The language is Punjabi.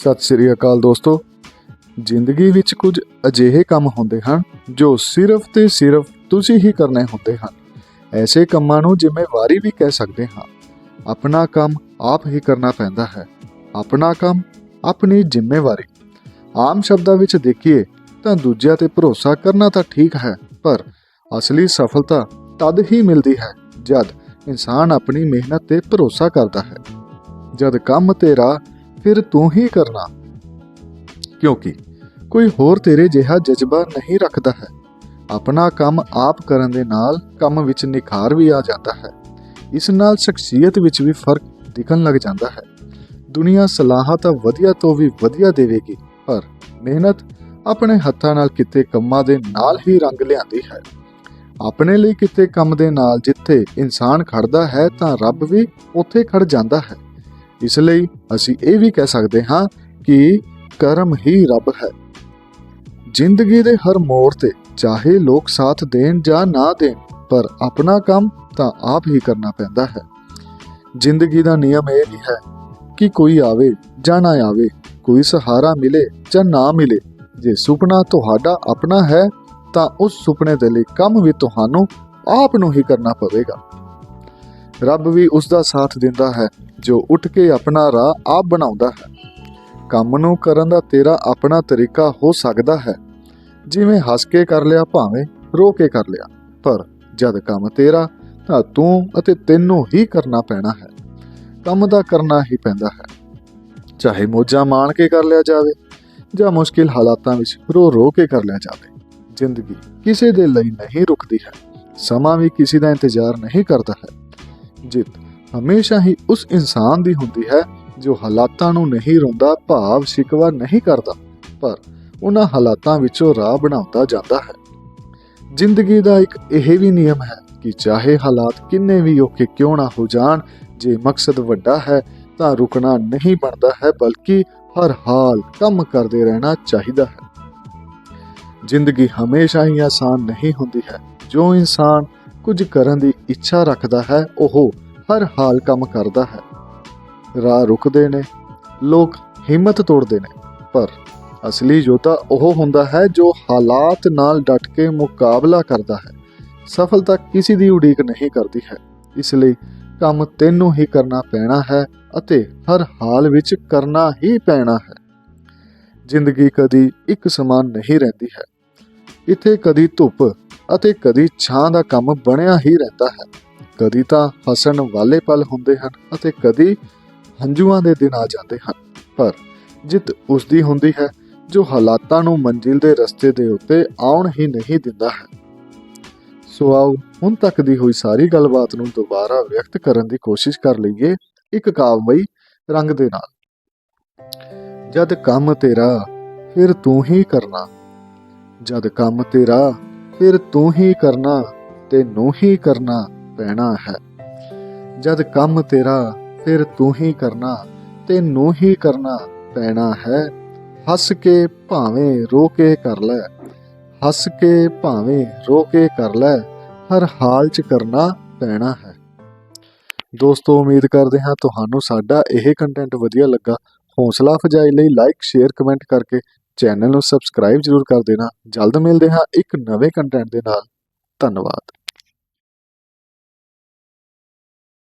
ਸਤਿ ਸ੍ਰੀ ਅਕਾਲ ਦੋਸਤੋ। ਜ਼ਿੰਦਗੀ ਵਿੱਚ ਕੁਝ ਅਜਿਹੇ ਕੰਮ ਹੁੰਦੇ ਹਨ, ਜੋ ਸਿਰਫ ਤੇ ਸਿਰਫ ਤੁਸੀਂ ਹੀ ਕਰਨੇ ਹੁੰਦੇ ਹਨ। ਐਸੇ ਕੰਮਾਂ ਨੂੰ ਜ਼ਿੰਮੇਵਾਰੀ ਵੀ ਕਹਿ ਸਕਦੇ ਹਾਂ। ਆਪਣਾ ਕੰਮ ਆਪ ਹੀ ਕਰਨਾ ਪੈਂਦਾ ਹੈ। ਆਪਣਾ ਕੰਮ, ਆਪਣੀ ਜ਼ਿੰਮੇਵਾਰੀ। ਆਮ ਸ਼ਬਦਾਂ ਵਿੱਚ ਦੇਖੀਏ ਤਾਂ ਦੂਜਿਆਂ ਤੇ ਭਰੋਸਾ ਕਰਨਾ ਤਾਂ ਠੀਕ ਹੈ, ਪਰ ਅਸਲੀ ਸਫਲਤਾ ਤਦ ਹੀ ਮਿਲਦੀ ਹੈ ਜਦ ਇਨਸਾਨ ਆਪਣੀ ਮਿਹਨਤ ਤੇ ਭਰੋਸਾ ਕਰਦਾ ਹੈ। ਜਦ ਕੰਮ ਤੇਰਾ ਫਿਰ ਤੂੰ ਹੀ ਕਰਨਾ। ਕਿਉਂਕਿ ਕੋਈ ਹੋਰ ਤੇਰੇ ਜਿਹਾ ਜਜ਼ਬਾ ਨਹੀਂ ਰੱਖਦਾ ਹੈ। ਆਪਣਾ ਕੰਮ ਆਪ ਕਰਨ ਦੇ ਨਾਲ ਕੰਮ ਵਿੱਚ ਨਿਖਾਰ ਵੀ ਆ ਜਾਂਦਾ ਹੈ। ਇਸ ਨਾਲ ਸ਼ਖਸੀਅਤ ਵਿੱਚ ਵੀ ਫ਼ਰਕ ਦਿਖਣ ਲੱਗ ਜਾਂਦਾ ਹੈ। ਦੁਨੀਆ ਸਲਾਹਾਂ ਤਾਂ ਵਧੀਆ ਤੋਂ ਵੀ ਵਧੀਆ ਦੇਵੇਗੀ, ਪਰ ਮਿਹਨਤ ਆਪਣੇ ਹੱਥਾਂ ਨਾਲ ਕੀਤੇ ਕੰਮਾਂ ਦੇ ਨਾਲ ਹੀ ਰੰਗ ਲਿਆਂਦੀ ਹੈ। ਆਪਣੇ ਲਈ ਕੀਤੇ ਕੰਮ ਦੇ ਨਾਲ ਜਿੱਥੇ ਇਨਸਾਨ ਖੜਦਾ ਹੈ ਤਾਂ ਰੱਬ ਵੀ ਉੱਥੇ ਖੜ ਜਾਂਦਾ ਹੈ। ਇਸ ਲਈ ਅਸੀਂ ਇਹ ਵੀ ਕਹਿ ਸਕਦੇ ਹਾਂ ਕਿ ਕਰਮ ਹੀ ਰੱਬ ਹੈ। ਜ਼ਿੰਦਗੀ ਦੇ ਹਰ ਮੋੜ ਤੇ ਚਾਹੇ ਲੋਕ ਸਾਥ ਦੇਣ ਜਾਂ ਨਾ ਦੇਣ, ਪਰ ਆਪਣਾ ਕੰਮ ਤਾਂ ਆਪ ਹੀ ਕਰਨਾ ਪੈਂਦਾ ਹੈ। ਜ਼ਿੰਦਗੀ ਦਾ ਨਿਯਮ ਇਹ ਵੀ ਹੈ ਕਿ ਕੋਈ ਆਵੇ ਜਾਂ ਨਾ ਆਵੇ, ਕੋਈ ਸਹਾਰਾ ਮਿਲੇ ਜਾਂ ਨਾ ਮਿਲੇ, ਜੇ ਸੁਪਨਾ ਤੁਹਾਡਾ ਆਪਣਾ ਹੈ, ਤਾਂ ਉਸ ਸੁਪਨੇ ਦੇ ਲਈ ਕੰਮ ਵੀ ਤੁਹਾਨੂੰ ਆਪ ਨੂੰ ਹੀ ਕਰਨਾ ਪਵੇਗਾ। ਰੱਬ ਵੀ ਉਸ ਦਾ ਸਾਥ ਦਿੰਦਾ ਹੈ, ਜੋ ਉੱਠ ਕੇ ਆਪਣਾ ਰਾਹ ਆਪ ਬਣਾਉਂਦਾ ਹੈ। ਕੰਮ ਨੂੰ ਕਰਨ ਦਾ ਤੇਰਾ ਆਪਣਾ ਤਰੀਕਾ ਹੋ ਸਕਦਾ ਹੈ। ਜਿਵੇਂ ਹੱਸ ਕੇ ਕਰ ਲਿਆ, ਭਾਵੇਂ ਰੋ ਕੇ ਕਰ ਲਿਆ। ਪਰ ਜਦ ਕੰਮ ਤੇਰਾ, ਤਾਂ ਤੂੰ ਅਤੇ ਤੈਨੂੰ ਹੀ ਕਰਨਾ ਪੈਣਾ ਹੈ। ਕੰਮ ਦਾ ਕਰਨਾ ਹੀ ਪੈਂਦਾ ਹੈ। ਚਾਹੇ ਮੋਜਾਂ ਮਾਣ ਕੇ ਕਰ ਲਿਆ ਜਾਵੇ, ਜਾਂ ਮੁਸ਼ਕਿਲ ਹਾਲਾਤਾਂ ਵਿੱਚ ਰੋ ਰੋ ਕੇ ਕਰ ਲਿਆ ਜਾਵੇ, ਜ਼ਿੰਦਗੀ ਕਿਸੇ ਦੇ ਲਈ ਨਹੀਂ ਰੁਕਦੀ ਹੈ। ਸਮਾਂ ਵੀ ਕਿਸੇ ਦਾ ਇੰਤਜ਼ਾਰ ਨਹੀਂ ਕਰਦਾ ਹੈ। ਜਿੱਤ। ਹਮੇਸ਼ਾ ਹੀ ਉਸ ਇਨਸਾਨ ਦੀ ਹੁੰਦੀ ਹੈ ਜੋ ਹਾਲਾਤਾਂ ਨੂੰ ਨਹੀਂ ਰੋਂਦਾ, ਭਾਵ ਸ਼ਿਕਵਾ ਨਹੀਂ ਕਰਦਾ, ਪਰ ਉਹਨਾਂ ਹਾਲਾਤਾਂ ਵਿੱਚੋਂ ਰਾਹ ਬਣਾਉਂਦਾ ਜਾਂਦਾ ਹੈ। ਜ਼ਿੰਦਗੀ ਦਾ ਇੱਕ ਇਹ ਵੀ ਨਿਯਮ ਹੈ ਕਿ ਚਾਹੇ ਹਾਲਾਤ ਕਿੰਨੇ ਵੀ ਔਖੇ ਕਿਉਂ ਨਾ ਹੋ ਜਾਣ, ਜੇ ਮਕਸਦ ਵੱਡਾ ਹੈ ਤਾਂ ਰੁਕਣਾ ਨਹੀਂ ਬਣਦਾ ਹੈ, ਬਲਕਿ ਹਰ ਹਾਲ ਕੰਮ ਕਰਦੇ ਰਹਿਣਾ ਚਾਹੀਦਾ ਹੈ। ਜ਼ਿੰਦਗੀ ਹਮੇਸ਼ਾ ਹੀ ਆਸਾਨ ਨਹੀਂ ਹੁੰਦੀ ਹੈ। ਜੋ ਇਨਸਾਨ ਕੁਝ ਕਰਨ ਦੀ ਇੱਛਾ ਰੱਖਦਾ ਹੈ, ਉਹ ਹਰ ਹਾਲ ਕੰਮ ਕਰਦਾ ਹੈ। ਰਾਹ ਰੁਕਦੇ ਨੇ, ਲੋਕ ਹਿੰਮਤ ਤੋੜਦੇ ਨੇ, ਪਰ ਅਸਲੀ ਯੋਧਾ ਉਹ ਹੁੰਦਾ ਹੈ ਜੋ ਹਾਲਾਤ ਨਾਲ ਡਟ ਕੇ ਮੁਕਾਬਲਾ ਕਰਦਾ ਹੈ। ਸਫਲਤਾ ਕਿਸੇ ਦੀ ਉਡੀਕ ਨਹੀਂ ਕਰਦੀ ਹੈ। ਇਸ ਲਈ ਕੰਮ ਤੈਨੂੰ ਹੀ ਕਰਨਾ ਪੈਣਾ ਹੈ ਅਤੇ ਹਰ ਹਾਲ ਵਿੱਚ ਕਰਨਾ ਹੀ ਪੈਣਾ ਹੈ। ਜ਼ਿੰਦਗੀ ਕਦੀ ਇੱਕ ਸਮਾਨ ਨਹੀਂ ਰਹਿੰਦੀ ਹੈ। ਇੱਥੇ ਕਦੀ ਧੁੱਪ ਅਤੇ ਕਦੀ ਛਾਂ ਦਾ ਕੰਮ ਬਣਿਆ ਹੀ ਰਹਿੰਦਾ ਹੈ। ਕਦੀ ਤਾਂ ਹੱਸਣ ਵਾਲੇ ਪਲ ਹੁੰਦੇ ਹਨ ਅਤੇ ਕਦੀ ਹੰਝੂਆਂ ਦੇ ਦਿਨ ਆ ਜਾਂਦੇ ਹਨ। ਪਰ ਜਿੱਤ ਉਸ ਦੀ ਹੁੰਦੀ ਹੈ, ਜੋ ਹਾਲਾਤਾਂ ਨੂੰ ਮੰਜ਼ਿਲ ਦੇ ਰਸਤੇ ਦੇ ਉੱਤੇ ਆਉਣ ਹੀ ਨਹੀਂ ਦਿੰਦਾ ਹੈ। ਸੋ ਆਓ, ਹੁਣ ਤੱਕ ਦੀ ਹੋਈ ਸਾਰੀ ਗੱਲਬਾਤ ਨੂੰ ਦੁਬਾਰਾ ਵਿਅਕਤ ਕਰਨ ਦੀ ਕੋਸ਼ਿਸ਼ ਕਰ ਲਈਏ ਇੱਕ ਕਾਵਮਈ ਰੰਗ ਦੇ ਨਾਲ। ਜਦ ਕੰਮ ਤੇਰਾ, ਫਿਰ ਤੂੰ ਹੀ ਕਰਨਾ। ਜਦ ਕੰਮ ਤੇਰਾ ਫਿਰ ਤੂੰ ਹੀ ਕਰਨਾ ਤੈਨੂੰ ਹੀ ਕਰਨਾ ਪੈਣਾ ਹੈ। ਜਦ ਕੰਮ ਤੇਰਾ, ਫਿਰ ਤੂੰ ਹੀ ਕਰਨਾ ਤੈਨੂੰ ਹੀ ਕਰਨਾ ਪੈਣਾ ਹੈ। ਹੱਸ ਕੇ ਭਾਵੇਂ ਰੋ ਕੇ ਕਰ ਲੈ, ਹੱਸ ਕੇ ਭਾਵੇਂ ਰੋ ਕੇ ਕਰ ਲੈ, ਹਰ ਹਾਲ 'ਚ ਕਰਨਾ ਪੈਣਾ ਹੈ। ਦੋਸਤੋ, ਉਮੀਦ ਕਰਦੇ ਹਾਂ ਤੁਹਾਨੂੰ ਸਾਡਾ ਇਹ ਕੰਟੈਂਟ ਵਧੀਆ ਲੱਗਾ। ਹੌਸਲਾ ਫਜਾਈ ਲਈ ਲਾਈਕ ਸ਼ੇਅਰ ਕਮੈਂਟ ਕਰਕੇ ਚੈਨਲ ਨੂੰ ਸਬਸਕ੍ਰਾਈਬ ਜ਼ਰੂਰ ਕਰ ਦੇਣਾ। ਜਲਦ ਮਿਲਦੇ ਹਾਂ ਇੱਕ ਨਵੇਂ ਕੰਟੈਂਟ ਦੇ ਨਾਲ। ਧੰਨਵਾਦ।